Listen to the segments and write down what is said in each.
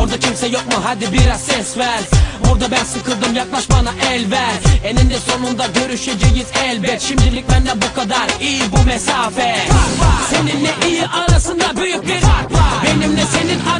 Orada kimse yok mu? Hadi biraz ses ver. Orada ben sıkıldım yaklaş bana el ver. Eninde sonunda görüşeceğiz elbet. Şimdilik benden bu kadar iyi bu mesafe. Seninle iyi arasında büyük bir fark var. Benimle senin aranda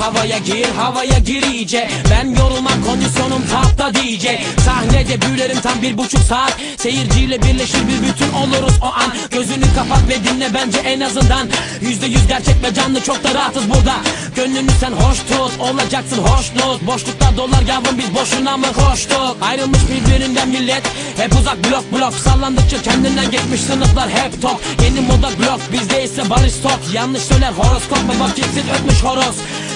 havaya gir havaya gir iyice. Ben yorulmam kondisyonum tapta diyecek Sahnede büyülerim tam bir buçuk saat. Seyirciyle birleşir bir bütün oluruz o an. Gözünü kapat ve dinle bence en azından. Yüzde yüz gerçek ve canlı çok da rahatız burada. Gönlünü sen hoş tut olacaksın hoşnut. Boşlukta dolar yavrum biz boşuna mı koştuk? Ayrılmış birbirinden millet Hep uzak blok blok. Sallandıkça kendinden geçmiş sınıflar hep top. Yeni moda blok bizde ise barış tok Yanlış söyler horoskop mu vakitsiz ötmüş horoz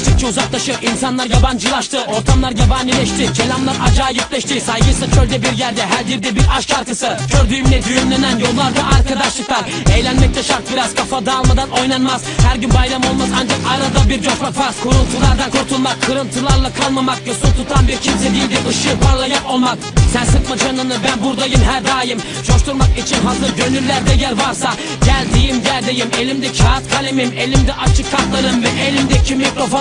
duran Uzaklaştıkça uzaklaşır insanlar yabancılaştı. Ortamlar yabanileşti kelamlar acayipleşti. Saygıysa çölde bir yerde her yerde bir aşk şarkısı. Gördüğümle düğümlenen yollarda arkadaşlıklar. Eğlenmekte şart biraz kafa dağılmadan oynanmaz. Her gün bayram olmaz ancak arada bir coşmak farz. Kuruntulardan kurtulmak kırıntılarla kalmamak. Yosun tutan bir kimse değildir ışığı parlayan olmak. Sen sıkma canını ben buradayım her daim. Coşturmak için hazır gönüllerde yer varsa. Geldiğim yerdeyim elimde kağıt kalemim Elimde açık kartlarım ve elimdeki